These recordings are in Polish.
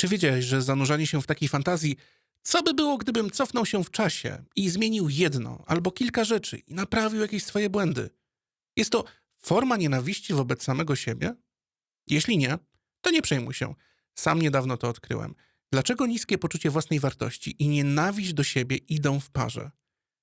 Czy wiedziałeś, że zanurzanie się w takiej fantazji, co by było, gdybym cofnął się w czasie i zmienił jedno albo kilka rzeczy i naprawił jakieś swoje błędy? Jest to forma nienawiści wobec samego siebie? Jeśli nie, to nie przejmuj się. Sam niedawno to odkryłem. Dlaczego niskie poczucie własnej wartości i nienawiść do siebie idą w parze?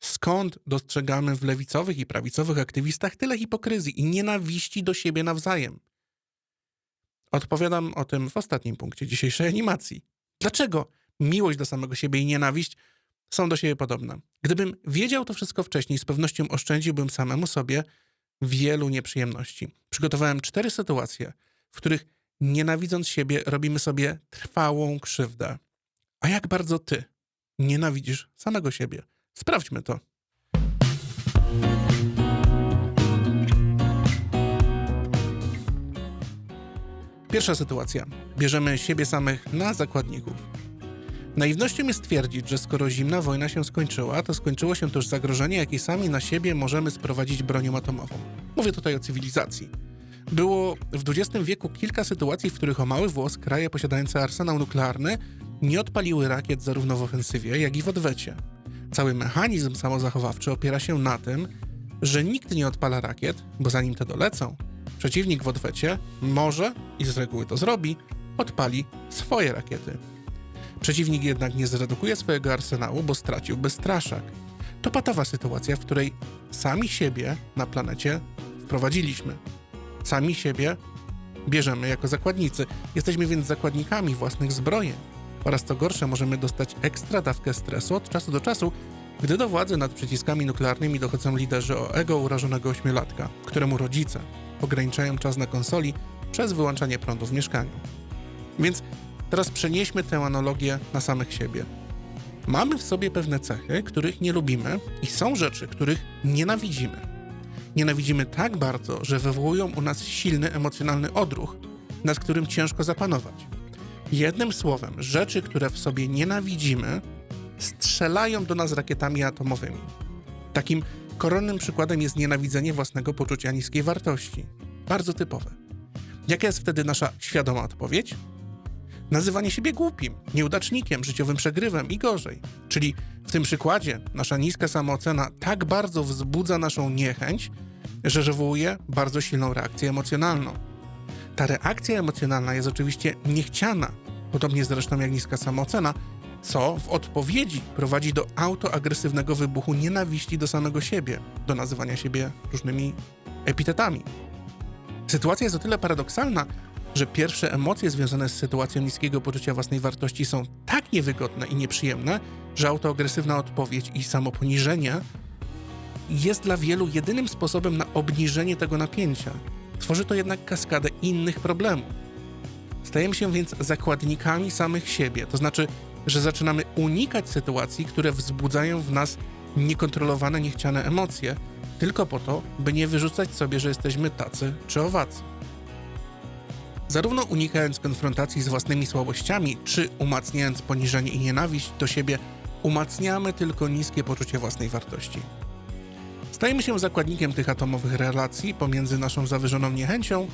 Skąd dostrzegamy w lewicowych i prawicowych aktywistach tyle hipokryzji i nienawiści do siebie nawzajem? Odpowiadam o tym w ostatnim punkcie dzisiejszej animacji. Dlaczego miłość do samego siebie i nienawiść są do siebie podobne? Gdybym wiedział to wszystko wcześniej, z pewnością oszczędziłbym samemu sobie wielu nieprzyjemności. Przygotowałem cztery sytuacje, w których nienawidząc siebie robimy sobie trwałą krzywdę. A jak bardzo ty nienawidzisz samego siebie? Sprawdźmy to. Pierwsza sytuacja. Bierzemy siebie samych na zakładników. Naiwnością jest twierdzić, że skoro zimna wojna się skończyła, to skończyło się też zagrożenie, jakie sami na siebie możemy sprowadzić bronią atomową. Mówię tutaj o cywilizacji. Było w XX wieku kilka sytuacji, w których o mały włos kraje posiadające arsenał nuklearny nie odpaliły rakiet zarówno w ofensywie, jak i w odwecie. Cały mechanizm samozachowawczy opiera się na tym, że nikt nie odpala rakiet, bo zanim te dolecą, przeciwnik w odwecie może, i z reguły to zrobi, odpali swoje rakiety. Przeciwnik jednak nie zredukuje swojego arsenału, bo straciłby straszak. To patowa sytuacja, w której sami siebie na planecie wprowadziliśmy. Sami siebie bierzemy jako zakładnicy. Jesteśmy więc zakładnikami własnych zbrojeń. Oraz co gorsze, możemy dostać ekstra dawkę stresu od czasu do czasu, gdy do władzy nad przyciskami nuklearnymi dochodzą liderzy o ego urażonego ośmiolatka, któremu rodzice ograniczają czas na konsoli przez wyłączanie prądu w mieszkaniu. Więc teraz przenieśmy tę analogię na samych siebie. Mamy w sobie pewne cechy, których nie lubimy, i są rzeczy, których nienawidzimy. Nienawidzimy tak bardzo, że wywołują u nas silny emocjonalny odruch, nad którym ciężko zapanować. Jednym słowem, rzeczy, które w sobie nienawidzimy, strzelają do nas rakietami atomowymi. Takim koronnym przykładem jest nienawidzenie własnego poczucia niskiej wartości. Bardzo typowe. Jaka jest wtedy nasza świadoma odpowiedź? Nazywanie siebie głupim, nieudacznikiem, życiowym przegrywem i gorzej. Czyli w tym przykładzie nasza niska samoocena tak bardzo wzbudza naszą niechęć, że wywołuje bardzo silną reakcję emocjonalną. Ta reakcja emocjonalna jest oczywiście niechciana, podobnie zresztą jak niska samoocena, co w odpowiedzi prowadzi do autoagresywnego wybuchu nienawiści do samego siebie, do nazywania siebie różnymi epitetami. Sytuacja jest o tyle paradoksalna, że pierwsze emocje związane z sytuacją niskiego poczucia własnej wartości są tak niewygodne i nieprzyjemne, że autoagresywna odpowiedź i samoponiżenie jest dla wielu jedynym sposobem na obniżenie tego napięcia. Tworzy to jednak kaskadę innych problemów. Stajemy się więc zakładnikami samych siebie, to znaczy, że zaczynamy unikać sytuacji, które wzbudzają w nas niekontrolowane, niechciane emocje, tylko po to, by nie wyrzucać sobie, że jesteśmy tacy czy owacy. Zarówno unikając konfrontacji z własnymi słabościami, czy umacniając poniżenie i nienawiść do siebie, umacniamy tylko niskie poczucie własnej wartości. Stajemy się zakładnikiem tych atomowych relacji pomiędzy naszą zawyżoną niechęcią,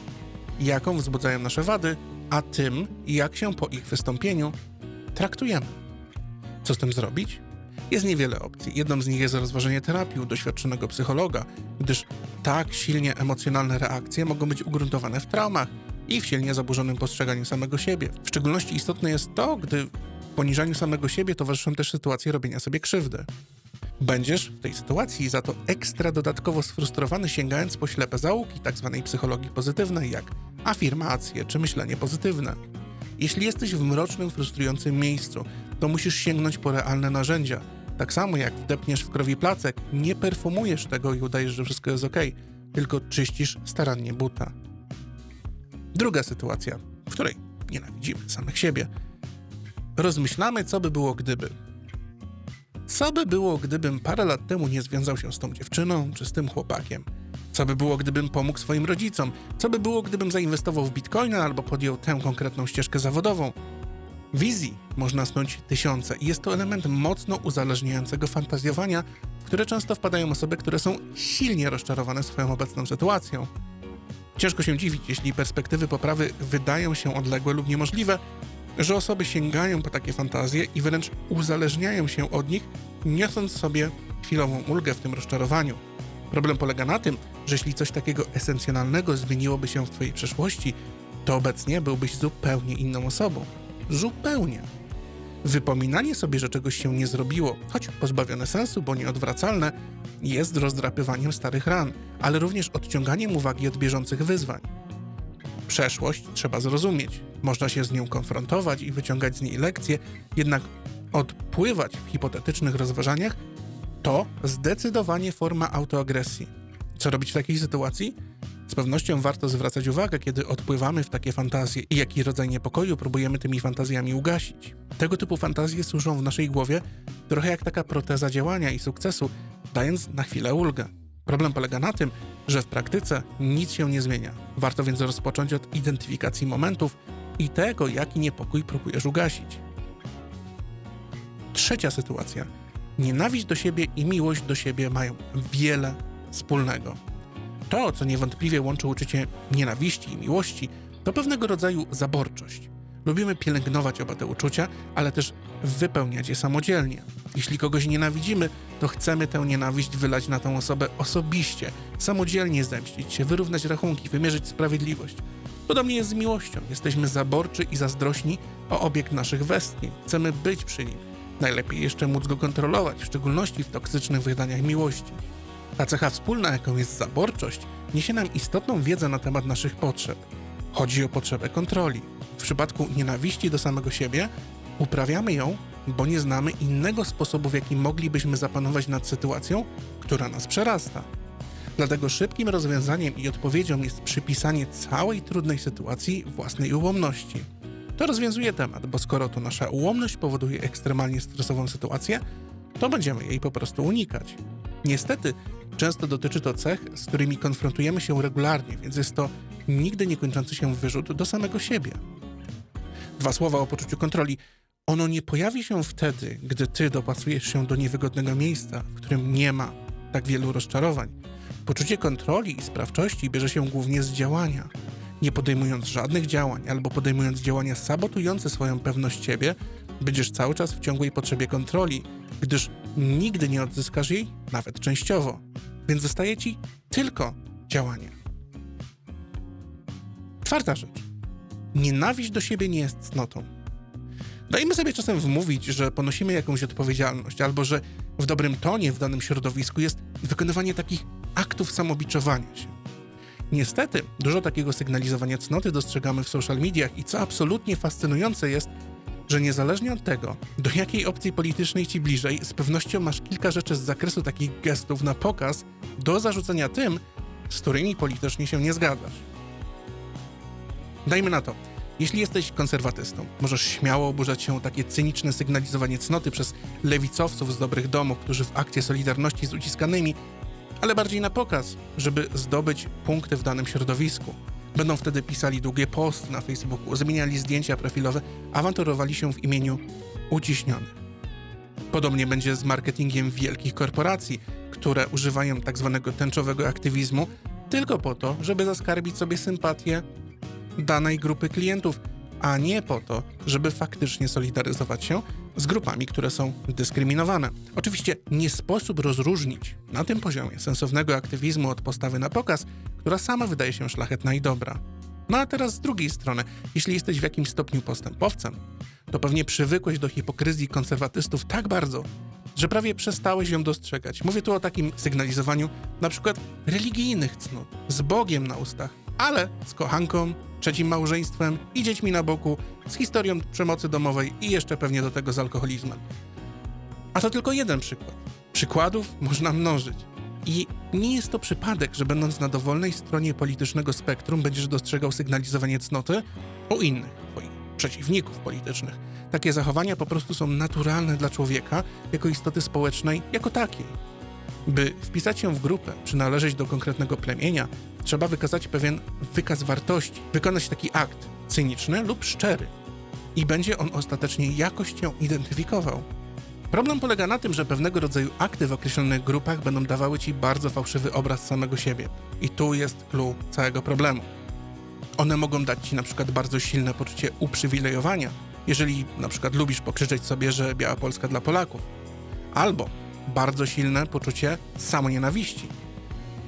jaką wzbudzają nasze wady, a tym, jak się po ich wystąpieniu traktujemy. Co z tym zrobić? Jest niewiele opcji. Jedną z nich jest rozważenie terapii u doświadczonego psychologa, gdyż tak silnie emocjonalne reakcje mogą być ugruntowane w traumach i w silnie zaburzonym postrzeganiu samego siebie. W szczególności istotne jest to, gdy poniżaniu samego siebie towarzyszą też sytuacje robienia sobie krzywdy. Będziesz w tej sytuacji za to ekstra dodatkowo sfrustrowany sięgając po ślepe zaułki tzw. Psychologii pozytywnej, jak afirmacje czy myślenie pozytywne. Jeśli jesteś w mrocznym, frustrującym miejscu, to musisz sięgnąć po realne narzędzia. Tak samo jak wdepniesz w krowi placek, nie perfumujesz tego i udajesz, że wszystko jest ok, tylko czyścisz starannie buta. Druga sytuacja, w której nienawidzimy samych siebie. Rozmyślamy, co by było gdyby. Co by było, gdybym parę lat temu nie związał się z tą dziewczyną czy z tym chłopakiem? Co by było, gdybym pomógł swoim rodzicom? Co by było, gdybym zainwestował w bitcoina albo podjął tę konkretną ścieżkę zawodową? Wizji można snuć tysiące i jest to element mocno uzależniającego fantazjowania, w które często wpadają osoby, które są silnie rozczarowane swoją obecną sytuacją. Ciężko się dziwić, jeśli perspektywy poprawy wydają się odległe lub niemożliwe, że osoby sięgają po takie fantazje i wręcz uzależniają się od nich, niosąc sobie chwilową ulgę w tym rozczarowaniu. Problem polega na tym, że jeśli coś takiego esencjonalnego zmieniłoby się w Twojej przeszłości, to obecnie byłbyś zupełnie inną osobą. Zupełnie. Wypominanie sobie, że czegoś się nie zrobiło, choć pozbawione sensu, bo nieodwracalne, jest rozdrapywaniem starych ran, ale również odciąganiem uwagi od bieżących wyzwań. Przeszłość trzeba zrozumieć, można się z nią konfrontować i wyciągać z niej lekcje, jednak odpływać w hipotetycznych rozważaniach to zdecydowanie forma autoagresji. Co robić w takiej sytuacji? Z pewnością warto zwracać uwagę, kiedy odpływamy w takie fantazje i jaki rodzaj niepokoju próbujemy tymi fantazjami ugasić. Tego typu fantazje służą w naszej głowie trochę jak taka proteza działania i sukcesu, dając na chwilę ulgę. Problem polega na tym, że w praktyce nic się nie zmienia. Warto więc rozpocząć od identyfikacji momentów i tego, jaki niepokój próbujesz ugasić. Trzecia sytuacja. Nienawiść do siebie i miłość do siebie mają wiele wspólnego. To, co niewątpliwie łączy uczucie nienawiści i miłości, to pewnego rodzaju zaborczość. Lubimy pielęgnować oba te uczucia, ale też wypełniać je samodzielnie. Jeśli kogoś nienawidzimy, to chcemy tę nienawiść wylać na tę osobę osobiście, samodzielnie zemścić się, wyrównać rachunki, wymierzyć sprawiedliwość. Podobnie jest z miłością. Jesteśmy zaborczy i zazdrośni o obiekt naszych westchnień. Chcemy być przy nim. Najlepiej jeszcze móc go kontrolować, w szczególności w toksycznych wydaniach miłości. Ta cecha wspólna, jaką jest zaborczość, niesie nam istotną wiedzę na temat naszych potrzeb. Chodzi o potrzebę kontroli. W przypadku nienawiści do samego siebie uprawiamy ją, bo nie znamy innego sposobu, w jaki moglibyśmy zapanować nad sytuacją, która nas przerasta. Dlatego szybkim rozwiązaniem i odpowiedzią jest przypisanie całej trudnej sytuacji własnej ułomności. To rozwiązuje temat, bo skoro to nasza ułomność powoduje ekstremalnie stresową sytuację, to będziemy jej po prostu unikać. Niestety, często dotyczy to cech, z którymi konfrontujemy się regularnie, więc jest to nigdy nie kończący się wyrzut do samego siebie. Dwa słowa o poczuciu kontroli. Ono nie pojawi się wtedy, gdy ty dopasujesz się do niewygodnego miejsca, w którym nie ma tak wielu rozczarowań. Poczucie kontroli i sprawczości bierze się głównie z działania. Nie podejmując żadnych działań albo podejmując działania sabotujące swoją pewność siebie, będziesz cały czas w ciągłej potrzebie kontroli, gdyż nigdy nie odzyskasz jej, nawet częściowo. Więc zostaje ci tylko działanie. Czwarta rzecz. Nienawiść do siebie nie jest cnotą. Dajmy sobie czasem wmówić, że ponosimy jakąś odpowiedzialność, albo że w dobrym tonie w danym środowisku jest wykonywanie takich aktów samobiczowania się. Niestety, dużo takiego sygnalizowania cnoty dostrzegamy w social mediach i co absolutnie fascynujące jest, że niezależnie od tego, do jakiej opcji politycznej ci bliżej, z pewnością masz kilka rzeczy z zakresu takich gestów na pokaz do zarzucenia tym, z którymi politycznie się nie zgadzasz. Dajmy na to. Jeśli jesteś konserwatystą, możesz śmiało oburzać się o takie cyniczne sygnalizowanie cnoty przez lewicowców z dobrych domów, którzy w akcie solidarności z uciskanymi, ale bardziej na pokaz, żeby zdobyć punkty w danym środowisku. Będą wtedy pisali długie posty na Facebooku, zmieniali zdjęcia profilowe, awanturowali się w imieniu uciśnionych. Podobnie będzie z marketingiem wielkich korporacji, które używają tzw. Tak tęczowego aktywizmu tylko po to, żeby zaskarbić sobie sympatię danej grupy klientów, a nie po to, żeby faktycznie solidaryzować się z grupami, które są dyskryminowane. Oczywiście nie sposób rozróżnić na tym poziomie sensownego aktywizmu od postawy na pokaz, która sama wydaje się szlachetna i dobra. No a teraz z drugiej strony, jeśli jesteś w jakimś stopniu postępowcem, to pewnie przywykłeś do hipokryzji konserwatystów tak bardzo, że prawie przestałeś ją dostrzegać. Mówię tu o takim sygnalizowaniu na przykład religijnych cnót, z Bogiem na ustach, ale z kochanką, trzecim małżeństwem i dziećmi na boku, z historią przemocy domowej i jeszcze pewnie do tego z alkoholizmem. A to tylko jeden przykład. Przykładów można mnożyć. I nie jest to przypadek, że będąc na dowolnej stronie politycznego spektrum będziesz dostrzegał sygnalizowanie cnoty u innych, twoich przeciwników politycznych. Takie zachowania po prostu są naturalne dla człowieka jako istoty społecznej jako takiej. By wpisać się w grupę, przynależeć do konkretnego plemienia, trzeba wykazać pewien wykaz wartości, wykonać taki akt cyniczny lub szczery. I będzie on ostatecznie jakoś cię identyfikował. Problem polega na tym, że pewnego rodzaju akty w określonych grupach będą dawały ci bardzo fałszywy obraz samego siebie. I tu jest clue całego problemu. One mogą dać ci na przykład bardzo silne poczucie uprzywilejowania, jeżeli na przykład lubisz pokrzyczeć sobie, że biała Polska dla Polaków. Albo bardzo silne poczucie samonienawiści.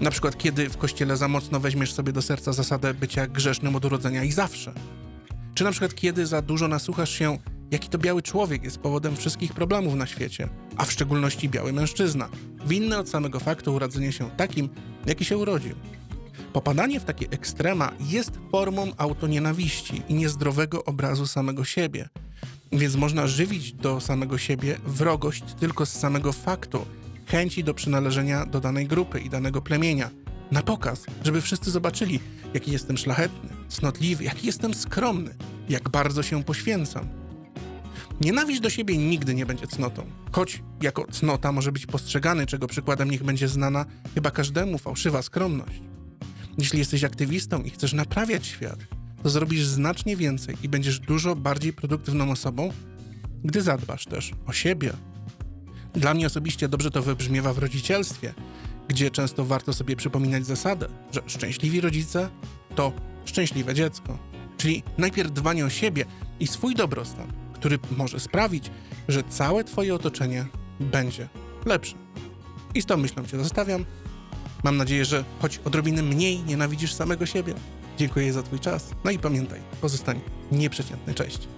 Na przykład kiedy w kościele za mocno weźmiesz sobie do serca zasadę bycia grzesznym od urodzenia i zawsze. Czy na przykład kiedy za dużo nasłuchasz się, jaki to biały człowiek jest powodem wszystkich problemów na świecie, a w szczególności biały mężczyzna, winny od samego faktu urodzenia się takim, jaki się urodził. Popadanie w takie ekstrema jest formą autonienawiści i niezdrowego obrazu samego siebie. Więc można żywić do samego siebie wrogość tylko z samego faktu chęci do przynależenia do danej grupy i danego plemienia. Na pokaz, żeby wszyscy zobaczyli, jaki jestem szlachetny, cnotliwy, jaki jestem skromny, jak bardzo się poświęcam. Nienawiść do siebie nigdy nie będzie cnotą, choć jako cnota może być postrzegany, czego przykładem niech będzie znana chyba każdemu fałszywa skromność. Jeśli jesteś aktywistą i chcesz naprawiać świat, to zrobisz znacznie więcej i będziesz dużo bardziej produktywną osobą, gdy zadbasz też o siebie. Dla mnie osobiście dobrze to wybrzmiewa w rodzicielstwie, gdzie często warto sobie przypominać zasadę, że szczęśliwi rodzice to szczęśliwe dziecko. Czyli najpierw dbanie o siebie i swój dobrostan, który może sprawić, że całe Twoje otoczenie będzie lepsze. I z tą myślą Cię zostawiam. Mam nadzieję, że choć odrobinę mniej nienawidzisz samego siebie. Dziękuję za Twój czas. No i pamiętaj, pozostań nieprzeciętny. Cześć.